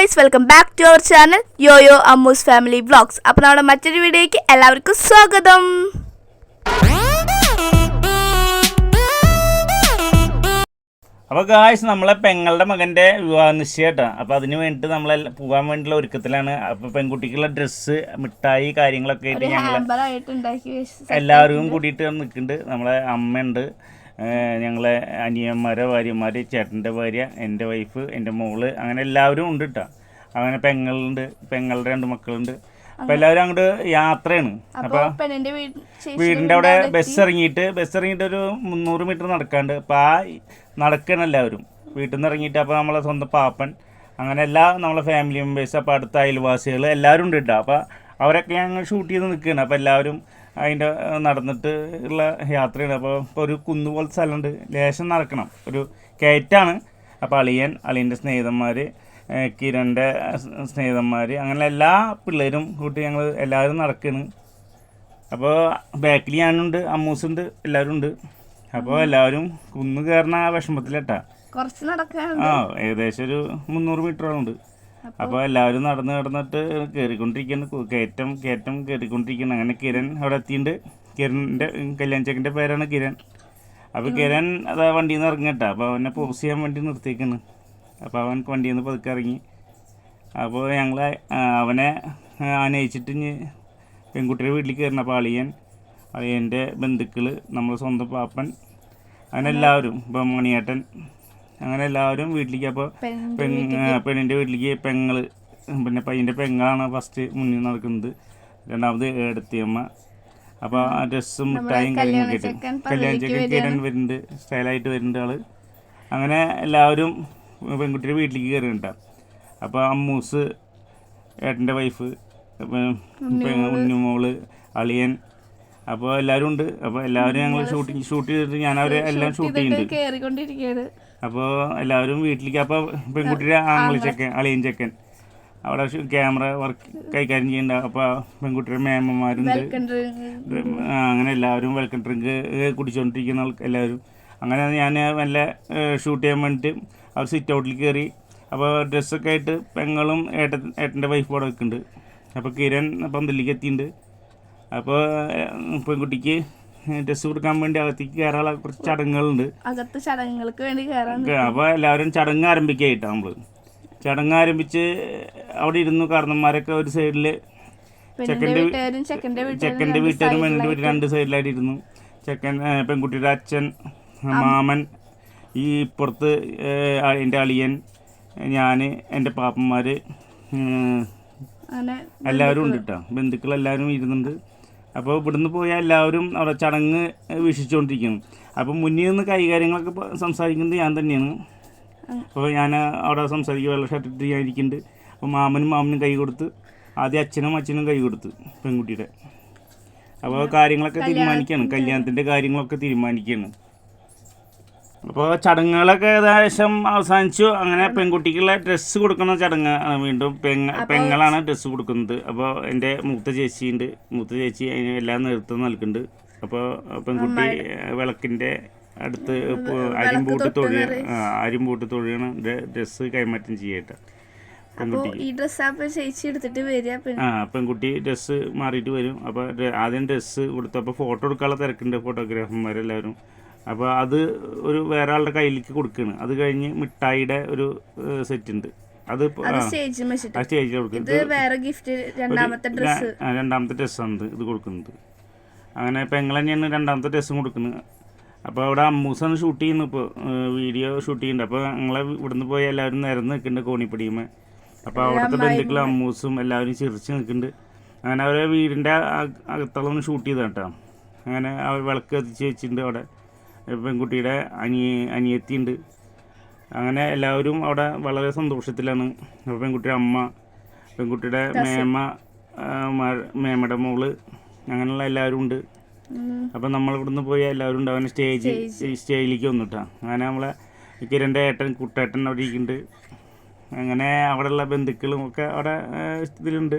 Guys welcome back to our channel yoyo Ammus family vlogs അപ്പോൾ നമ്മുടെ മറ്റൊരു വീഡിയോയ്ക്ക് എല്ലാവർക്കും സ്വാഗതം. അപ്പോൾ ഗായ്സ് നമ്മളെ പെങ്ങളുടെ മകന്റെ വിവാഹ നിശ്ചയട്ടാണ് അപ്പോൾ അതിന് വേണ്ടിയിട്ട് നമ്മളെ പോകാൻ വേണ്ടിയുള്ള ഒരുക്കത്തിലാണ്. അപ്പോൾ പെൺകുട്ടിക്കുള്ള ഡ്രസ്സ് മിഠായി കാര്യങ്ങളൊക്കെ ആയിട്ട് ഞങ്ങൾ എല്ലാവരും കൂടിയിട്ട് നിൽക്കുന്നുണ്ട്. നമ്മളെ അമ്മയുണ്ട്. ഞങ്ങളെ അനിയന്മാരെ ഭാര്യമാർ ചേട്ടന്റെ ഭാര്യ എന്റെ വൈഫ് എന്റെ മോൾ അങ്ങനെ എല്ലാവരും ഉണ്ട് കേട്ടോ അങ്ങനെ പെങ്ങളുണ്ട് പെങ്ങളുടെ രണ്ട് മക്കളുണ്ട്. അപ്പൊ എല്ലാവരും അങ്ങോട്ട് യാത്രയാണ്. അപ്പൊ വീടിന്റെ അവിടെ ബസ് ഇറങ്ങിയിട്ട് ബസ് ഇറങ്ങിയിട്ട് ഒരു മുന്നൂറ് മീറ്റർ നടക്കാണ്ട്. അപ്പൊ ആ നടക്കണം എല്ലാവരും. വീട്ടിൽ നിന്ന് ഇറങ്ങിയിട്ട് അപ്പൊ നമ്മളെ സ്വന്തം പാപ്പൻ അങ്ങനെ എല്ലാ നമ്മളെ ഫാമിലി മെമ്പേഴ്സ് അപ്പോൾ അടുത്ത അയൽവാസികൾ എല്ലാവരും ഉണ്ട് കേട്ടോ അപ്പോൾ അവരൊക്കെ ഞങ്ങൾ ഷൂട്ട് ചെയ്ത് നിൽക്കുകയാണ്. അപ്പോൾ എല്ലാവരും അതിന്റെ നടന്നിട്ട് ഉള്ള യാത്രയാണ്. അപ്പോൾ ഇപ്പോൾ ഒരു കുന്ന് പോലത്തെ സ്ഥലമുണ്ട്. ലേശം നടക്കണം. ഒരു കയറ്റാണ്. അപ്പോൾ അളിയൻ അളിയന്റെ സ്നേഹിതന്മാർ കിരണിന്റെ സ്നേഹിതന്മാർ അങ്ങനെ എല്ലാ പിള്ളേരും കൂട്ടി ഞങ്ങൾ എല്ലാവരും നടക്കുകയാണ് അപ്പോൾ ബാക്കിൽ ഞാനുണ്ട് അമ്മൂസുണ്ട് എല്ലാവരും ഉണ്ട്. അപ്പോൾ എല്ലാവരും കുന്നു കയറുന്ന ആ വിഷമത്തിലെട്ടാ. കുറച്ച് നടക്കാൻ ആ ഏകദേശം ഒരു മുന്നൂറ് മീറ്ററോളം ഉണ്ട്. അപ്പോൾ എല്ലാവരും നടന്ന് നടന്നിട്ട് കയറിക്കൊണ്ടിരിക്കുന്നു കയറ്റം കയറ്റം കയറിക്കൊണ്ടിരിക്കുന്നു അങ്ങനെ കിരൺ അവിടെ എത്തിയിട്ടുണ്ട് കിരണിന്റെ കല്യാൺ ചെക്കന്റെ പേരാണ് കിരൺ. അപ്പോൾ കിരൺ അതാ വണ്ടിയിൽ നിന്ന് കേട്ടോ അപ്പോൾ അവനെ പോസ് ചെയ്യാൻ വേണ്ടി നിർത്തിയേക്കാണ്. അപ്പോൾ അവൻ വണ്ടിയിൽ നിന്ന് പതുക്കെ ഇറങ്ങി. അപ്പോൾ ഞങ്ങൾ അവനെ ആനയിച്ചിട്ട് ഇനി പെൺകുട്ടിയുടെ വീട്ടിൽ കയറണം അപ്പോൾ അളിയൻ അളിയന്റെ ബന്ധുക്കൾ നമ്മൾ സ്വന്തം പാപ്പൻ അങ്ങനെ എല്ലാവരും ഇപ്പം മണിയേട്ടൻ അങ്ങനെ എല്ലാവരും വീട്ടിലേക്ക് അപ്പോൾ പെണ്ണിന്റെ പെണ്ണിന്റെ വീട്ടിലേക്ക്. പെങ്ങൾ പിന്നെ പയ്യന്റെ പെങ്ങളാണ് ഫസ്റ്റ് മുന്നിൽ നടക്കുന്നത്. രണ്ടാമത് ഏടത്തിയമ്മ. അപ്പോൾ ആ ഡ്രസ്സും മിഠായും കാര്യങ്ങളൊക്കെ കിട്ടും കല്യാണ ചെക്കൻ കിരൺ വരുന്നുണ്ട്. സ്റ്റൈലായിട്ട് വരുന്നുണ്ട് ആൾ. അങ്ങനെ എല്ലാവരും പെൺകുട്ടിയുടെ വീട്ടിലേക്ക് കയറിയിട്ടാണ് അപ്പോൾ അമ്മൂസ് ഏട്ടന്റെ വൈഫ് ഉണ്ണിമോൾ. അളിയൻ. അപ്പോൾ എല്ലാവരും ഉണ്ട്. അപ്പോൾ എല്ലാവരും ഞങ്ങൾ ഷൂട്ടിങ് ഷൂട്ട് ചെയ്തിട്ട് ഞാൻ അവരെ എല്ലാം ഷൂട്ട് ചെയ്യുന്നുണ്ട്. അപ്പോൾ എല്ലാവരും വീട്ടിലേക്ക് അപ്പോൾ പെൺകുട്ടിയുടെ ആംഗ്ലി ചെക്കൻ അളിയൻ ചെക്കൻ. അവിടെ ക്യാമറ വർക്ക് കൈകാര്യം ചെയ്യണ്ട അപ്പോൾ പെൺകുട്ടിയുടെ മേമ്മമാരുണ്ട് അങ്ങനെ എല്ലാവരും വെൽക്കം ഡ്രിങ്ക് കുടിച്ചുകൊണ്ടിരിക്കുന്ന എല്ലാവരും. അങ്ങനെ ഞാൻ നല്ല ഷൂട്ട് ചെയ്യാൻ വേണ്ടിയിട്ട് അവർ സിറ്റ് ഔട്ടിൽ കയറി അപ്പോൾ ഡ്രസ്സൊക്കെ ആയിട്ട് പെങ്ങളും ഏട്ട ഏട്ടന്റെ വൈഫ് അവിടെ നിൽക്കുന്നുണ്ട്. അപ്പോൾ കിരൺ പന്തലിലേക്ക് എത്തിയിട്ടുണ്ട്. അപ്പോൾ പെൺകുട്ടിക്ക് ഡ്രസ്സ് കൊടുക്കാൻ വേണ്ടി അകത്തേക്ക് കയറാനുള്ള കുറച്ച് ചടങ്ങുകളുണ്ട്. അകത്ത് ചടങ്ങുകൾക്ക് വേണ്ടി കയറാൻ അപ്പോൾ എല്ലാവരും ചടങ്ങ് ആരംഭിക്കായിട്ടാ നമ്മൾ ചടങ്ങ് ആരംഭിച്ച് അവിടെ ഇരുന്നു കാരണന്മാരൊക്കെ ഒരു സൈഡിൽ ചെക്കന്റെ ചെക്കന്റെ വീട്ടുകാരും പെണ്ണിന്റെ വീട്ടിൽ രണ്ട് സൈഡിലായിട്ട് ഇരുന്നു ചെക്കൻ പെൺകുട്ടിയുടെ അച്ഛൻ മാമൻ ഈ ഇപ്പുറത്ത് എന്റെ അളിയൻ ഞാൻ എന്റെ പാപ്പന്മാർ എല്ലാവരും ഉണ്ട് കേട്ടോ. ബന്ധുക്കളെല്ലാവരും ഇരുന്നുണ്ട്. അപ്പോൾ ഇവിടുന്ന് പോയാൽ എല്ലാവരും അവിടെ ചടങ്ങ് വീക്ഷിച്ചുകൊണ്ടിരിക്കുന്നു അപ്പോൾ മുന്നിൽ നിന്ന് കൈകാര്യങ്ങളൊക്കെ സംസാരിക്കുന്നത് ഞാൻ തന്നെയാണ്. അപ്പോൾ ഞാൻ അവിടെ സംസാരിക്കുക വെള്ള ഷർട്ട് ഇട്ട് ഞാൻ ഇരിക്കുന്നുണ്ട്. അപ്പോൾ മാമനും മാമനും കൈ കൊടുത്ത് ആദ്യം അച്ഛനും അച്ഛനും കൈ കൊടുത്ത് പെൺകുട്ടിയുടെ. അപ്പോൾ കാര്യങ്ങളൊക്കെ തീരുമാനിക്കുകയാണ് കല്യാണത്തിന്റെ കാര്യങ്ങളൊക്കെ തീരുമാനിക്കുകയാണ് അപ്പോൾ ചടങ്ങുകളൊക്കെ ഏകദേശം അവസാനിച്ചു. അങ്ങനെ പെൺകുട്ടിക്കുള്ള ഡ്രസ്സ് കൊടുക്കുന്ന ചടങ്ങ് വീണ്ടും. പെങ്ങ പെങ്ങളാണ് ഡ്രസ്സ് കൊടുക്കുന്നത്. അപ്പോൾ എന്റെ മൂത്ത ചേച്ചിയുണ്ട്. മൂത്ത ചേച്ചി അതിന് എല്ലാം നേതൃത്വം നൽകുന്നുണ്ട്. അപ്പോൾ പെൺകുട്ടി വിളക്കിന്റെ അടുത്ത് അരിമ്പൂട്ട് തൊഴിയ അരിമ്പൂട്ട് തൊഴിയാണ് ഡ്രസ്സ് കൈമാറ്റം ചെയ്യട്ടെ. അപ്പൊ ഈ ഡ്രസ് അപ്പൊ ചേച്ചി എടുത്തിട്ട് വരിക ആ പെൺകുട്ടി ഡ്രസ്സ് മാറിയിട്ട് വരും. അപ്പോൾ ആദ്യം ഡ്രസ്സ് കൊടുത്തപ്പോൾ ഫോട്ടോ എടുക്കാനുള്ള തിരക്കുണ്ട് ഫോട്ടോഗ്രാഫർമാരെല്ലാവരും അപ്പോൾ അത് ഒരു വേറെ ആളുടെ കയ്യിലേക്ക് കൊടുക്കുകയാണ് അത് കഴിഞ്ഞ് മിഠായിയുടെ ഒരു സെറ്റ് ഉണ്ട് അത് ഇപ്പൊ- സ്റ്റേജിൽ കൊടുക്കുന്നത് രണ്ടാമത്തെ ഡ്രസ് ആണ് ഡ്രസ്സാണ് ഇത് ഇത് കൊടുക്കുന്നത്. അങ്ങനെ പെങ്ങൾ തന്നെയാണ് രണ്ടാമത്തെ ഡ്രസ്സും കൊടുക്കുന്നത്. അപ്പോൾ അവിടെ അമ്മൂസാണ് ഷൂട്ട് ചെയ്യുന്നത് ഇപ്പോൾ വീഡിയോ ഷൂട്ട് ചെയ്യുന്നുണ്ട്. അപ്പോൾ ഞങ്ങളെ ഇവിടുന്ന് പോയി എല്ലാവരും നിരന്ന് നിൽക്കുന്നുണ്ട് കോണിപ്പടിയുമേ. അപ്പോൾ അവിടുത്തെ ബന്ധുക്കൾ അമ്മൂസും എല്ലാവരും ചിരിച്ച് നിൽക്കുന്നുണ്ട്. അങ്ങനെ അവരെ വീടിന്റെ അകത്തോളം ഷൂട്ട് ചെയ്ത കേട്ടോ. അങ്ങനെ അവർ വിളക്ക് കത്തിച്ച് വെച്ചിട്ടുണ്ട് അവിടെ. പെൺകുട്ടിയുടെ അനിയ അനിയത്തിയുണ്ട്. അങ്ങനെ എല്ലാവരും അവിടെ വളരെ സന്തോഷത്തിലാണ്. അപ്പോൾ പെൺകുട്ടിയുടെ അമ്മ പെൺകുട്ടിയുടെ മേമ മേമയുടെ മോൾ അങ്ങനെയുള്ള എല്ലാവരും ഉണ്ട്. അപ്പം നമ്മൾ ഇവിടുന്ന് പോയി എല്ലാവരും ഉണ്ട്. അവനെ സ്റ്റേജ് സ്റ്റേജിലേക്ക് വന്നിട്ടാ. അങ്ങനെ നമ്മളെ കിരന്റെ ഏട്ടൻ കുട്ടേട്ടൻ അവിടെ ഇരിക്കുന്നുണ്ട്. അങ്ങനെ അവിടെയുള്ള ബന്ധുക്കളും ഒക്കെ അവിടെ ഇതിലുണ്ട്.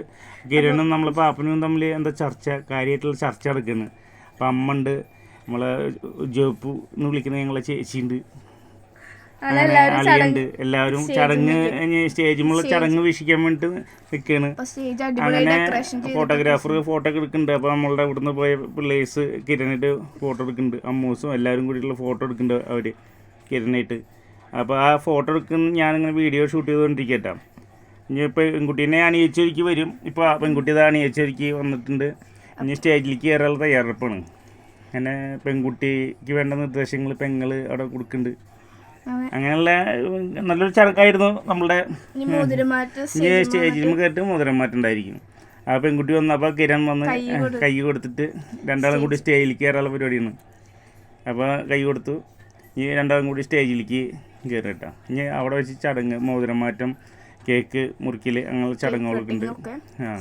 കിരണും നമ്മൾ പാപ്പനും തമ്മിൽ എന്താ ചർച്ച കാര്യമായിട്ടുള്ള ചർച്ച നടക്കുന്നത് അപ്പം അമ്മ ഉണ്ട്. നമ്മളെ ജോപ്പു എന്ന് വിളിക്കുന്ന ഞങ്ങളെ ചേച്ചിയുണ്ട്. ഉണ്ട് അളിയുണ്ട്. എല്ലാവരും ചടങ്ങ് സ്റ്റേജിമുള്ള ചടങ്ങ് വീക്ഷിക്കാൻ നിൽക്കുകയാണ് അപ്പൊ സ്റ്റേജ് അടിപൊളിയായി അങ്ങനെ ഫോട്ടോഗ്രാഫർ ഫോട്ടോ ഒക്കെ എടുക്കുന്നുണ്ട്. അപ്പോൾ നമ്മളുടെ ഇവിടുന്ന് പോയ പിള്ളേഴ്സ് കിരണിട്ട് ഫോട്ടോ എടുക്കുന്നുണ്ട്. അമ്മൂസും എല്ലാവരും കൂടിയിട്ടുള്ള ഫോട്ടോ എടുക്കുന്നുണ്ട് അവർ കിരണായിട്ട് അപ്പോൾ ആ ഫോട്ടോ എടുക്കുന്ന ഞാനിങ്ങനെ വീഡിയോ ഷൂട്ട് ചെയ്തുകൊണ്ടിരിക്കട്ടോ. ഇനി ഇപ്പൊ പെൺകുട്ടീനെ അണിയിച്ചൊരുക്കി വരും. ഇപ്പോൾ ആ പെൺകുട്ടി അത് അണിയിച്ചൊരുക്കി വന്നിട്ടുണ്ട്. ഇനി സ്റ്റേജിലേക്ക് കയറാനുള്ള തയ്യാറെടുപ്പാണ്. അങ്ങനെ പെൺകുട്ടിക്ക് വേണ്ട നിർദ്ദേശങ്ങൾ പെങ്ങൾ അവിടെ കൊടുക്കുന്നുണ്ട് അങ്ങനെ അങ്ങനെയുള്ള നല്ലൊരു ചടക്കായിരുന്നു നമ്മളുടെ മോതിരമാറ്റ് മോതിരമാറ്റം സ്റ്റേജിൽ കയറിട്ട് മുതലം മാറ്റുണ്ടായിരിക്കും ആ പെൺകുട്ടി വന്നപ്പോൾ കിരൺ വന്ന് കൈ കൊടുത്തിട്ട് രണ്ടാളും കൂടി സ്റ്റേജിലേക്ക് കയറാനുള്ള പരിപാടിയാണ്. അപ്പോൾ കൈ കൊടുത്തു. ഈ രണ്ടാളും കൂടി സ്റ്റേജിലേക്ക് കയറി കേട്ടോ ഇനി അവിടെ വെച്ച് ചടങ്ങ് മോതിരം മാറ്റം കേക്ക് മുറിക്കൽ അങ്ങനെയുള്ള ചടങ്ങുകളൊക്കെ ഉണ്ട്. ആ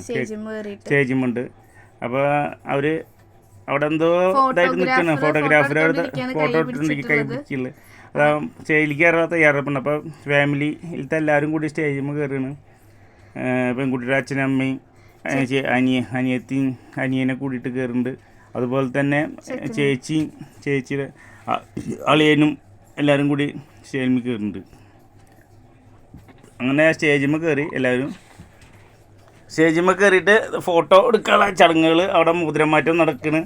സ്റ്റേജിമുണ്ട് അപ്പോൾ അവർ അവിടെ എന്തോ ഇതായിട്ട് നിൽക്കണം ഫോട്ടോഗ്രാഫർ അവിടെ ഫോട്ടോ ഇട്ടിട്ടുണ്ട് കൈ പിടിച്ചില്ല അതാ സ്റ്റേജിലേക്ക് കയറാൻ തയ്യാറെടുപ്പുണ്ട്. അപ്പോൾ ഫാമിലിയിലത്തെ എല്ലാവരും കൂടി സ്റ്റേജിൽ കയറുകയാണ് പെൺകുട്ടിയുടെ അച്ഛനും അമ്മയും അനിയ അനിയത്തിയും അനിയനെ കൂടിയിട്ട് കയറുന്നുണ്ട് അതുപോലെ തന്നെ ചേച്ചിയും ചേച്ചിയുടെ അളിയനും എല്ലാവരും കൂടി സ്റ്റേജിൽ കയറുന്നുണ്ട് അങ്ങനെ സ്റ്റേജിൽ കയറി എല്ലാവരും സ്റ്റേജിൽ കയറിയിട്ട് ഫോട്ടോ എടുക്കാനുള്ള ചടങ്ങുകൾ അവിടെ മുദ്രമാറ്റം നടക്കണ്.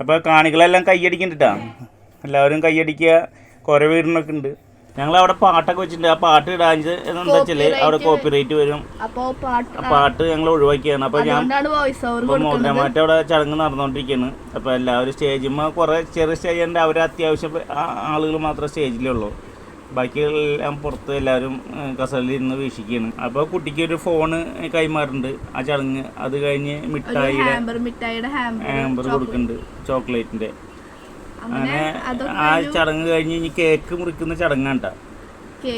അപ്പോൾ കാണികളെല്ലാം കൈയടിക്കുന്നുണ്ടാ എല്ലാവരും കൈയടിക്കുക. കുറേ വീടിനൊക്കെ ഉണ്ട് ഞങ്ങൾ അവിടെ പാട്ടൊക്കെ വെച്ചിട്ടുണ്ട്. ആ പാട്ട് ഇടാഞ്ഞത് എന്താ വെച്ചാൽ അവിടെ കോപ്പി കോപ്പിറൈറ്റ് വരും. പാട്ട് ഞങ്ങൾ ഒഴിവാക്കിയാണ് അപ്പൊ ഞാൻ മോഹനമാറ്റം അവിടെ ചടങ്ങ് നടന്നുകൊണ്ടിരിക്കുകയാണ് അപ്പൊ എല്ലാവരും സ്റ്റേജിൽ കുറേ ചെറിയ സ്റ്റേജ് ഉണ്ട്. അവരെ അത്യാവശ്യം ആളുകൾ മാത്രമേ സ്റ്റേജിലുള്ളൂ ബാക്കിയെല്ലാം പുറത്ത് എല്ലാവരും കസലിൽ ഇരുന്ന് വീക്ഷിക്കുകയാണ്. അപ്പോൾ കുട്ടിക്ക് ഒരു ഫോണ് കൈമാറുന്നുണ്ട് ആ ചടങ്ങ് അത് കഴിഞ്ഞ് മിഠായിയുടെ ഹാമ്പർ മിഠായിയുടെ ഹാമ്പർ ആമ്പർ കൊടുക്കുന്നുണ്ട് ചോക്ലേറ്റിന്റെ അങ്ങനെ ആ ചടങ്ങ് കഴിഞ്ഞ് ഇനി കേക്ക് മുറിക്കുന്ന ചടങ്ങാണ്ട.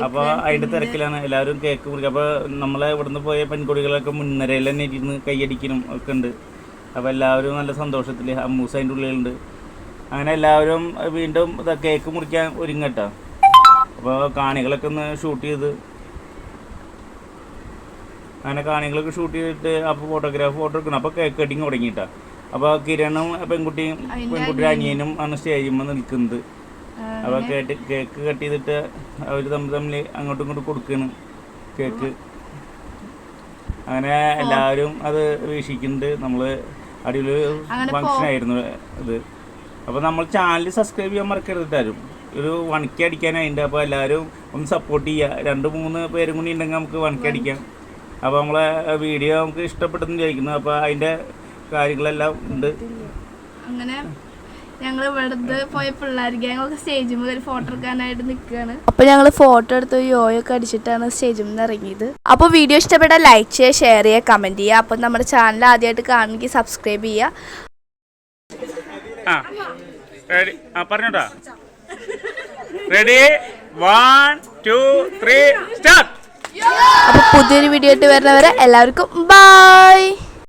അപ്പൊ അതിന്റെ തിരക്കിലാണ് എല്ലാവരും കേക്ക് മുറിക്കുക അപ്പൊ നമ്മളെ ഇവിടുന്ന് പോയ പെൺകുട്ടികളൊക്കെ മുൻനിരയിൽ തന്നെ ഇരുന്ന് കൈയടിക്കണം ഒക്കെ ഉണ്ട്. അപ്പൊ എല്ലാവരും നല്ല സന്തോഷത്തിൽ അമ്മൂസ് അതിന്റെ ഉള്ളിലുണ്ട്. അങ്ങനെ എല്ലാവരും വീണ്ടും കേക്ക് മുറിക്കാൻ ഒരുങ്ങട്ടോ. അപ്പോൾ കാണികളൊക്കെ ഒന്ന് ഷൂട്ട് ചെയ്ത്. അങ്ങനെ കാണികളൊക്കെ ഷൂട്ട് ചെയ്തിട്ട് അപ്പോൾ ഫോട്ടോഗ്രാഫ് ഫോട്ടോ എടുക്കണം. അപ്പോൾ കേക്ക് കട്ടിങ് തുടങ്ങിയിട്ടാ. അപ്പോൾ കിരണും പെൺകുട്ടിയും പെൺകുട്ടിയുടെ അനിയനും. ആണ് സ്റ്റേജിന്മേൽ നിൽക്കുന്നത്. അപ്പോൾ കേട്ട് കേക്ക് കട്ട് ചെയ്തിട്ട് അവർ തമ്മിൽ തമ്മിൽ അങ്ങോട്ടും ഇങ്ങോട്ടും കൊടുക്കുകയാണ് കേക്ക് അങ്ങനെ എല്ലാവരും അത് വീക്ഷിക്കുന്നുണ്ട്. നമ്മൾ അടിപൊളി ഫങ്ഷൻ ആയിരുന്നു ഇത് അപ്പോൾ നമ്മൾ ചാനൽ സബ്സ്ക്രൈബ് ചെയ്യാൻ മറക്കരുത് തരും ഒരു അടിക്കാൻ അടിക്കാനായിട്ടുണ്ട് അപ്പോൾ എല്ലാവരും ഒന്ന് സപ്പോർട്ട് ചെയ്യുക രണ്ട് മൂന്ന് പേരും കൂടി ഉണ്ടെങ്കിൽ നമുക്ക് വണക്കി അടിക്കാം. അപ്പോൾ നമ്മളെ വീഡിയോ നമുക്ക് ഇഷ്ടപ്പെട്ടെന്ന് ചോദിക്കുന്നു അപ്പോൾ അതിന്റെ കാര്യങ്ങളെല്ലാം ഉണ്ട്. അങ്ങനെ ഞങ്ങൾ ഇവിടുന്ന് പോയ പിള്ളേർ ഗ്യാങ്ങൊക്കെ സ്റ്റേജിൽ ഒരു ഫോട്ടോ എടുക്കാനായിട്ട് നിൽക്കുകയാണ് അപ്പൊ ഞങ്ങൾ ഫോട്ടോ എടുത്ത് യോയൊക്കെ അടിച്ചിട്ടാണ് സ്റ്റേജിൽ നിന്ന് ഇറങ്ങിയത്. അപ്പോൾ വീഡിയോ ഇഷ്ടപ്പെട്ട ലൈക്ക് ചെയ്യുക ഷെയർ ചെയ്യുക കമന്റ് ചെയ്യുക. അപ്പോൾ നമ്മുടെ ചാനൽ ആദ്യമായിട്ട് കാണണമെങ്കിൽ സബ്സ്ക്രൈബ് ചെയ്യുക. ആ പറഞ്ഞോട്ടാ. Ready one two three start അപ്പൊ പുതിയൊരു വീഡിയോ ആയിട്ട് വരുന്നവരെ എല്ലാവർക്കും ബൈ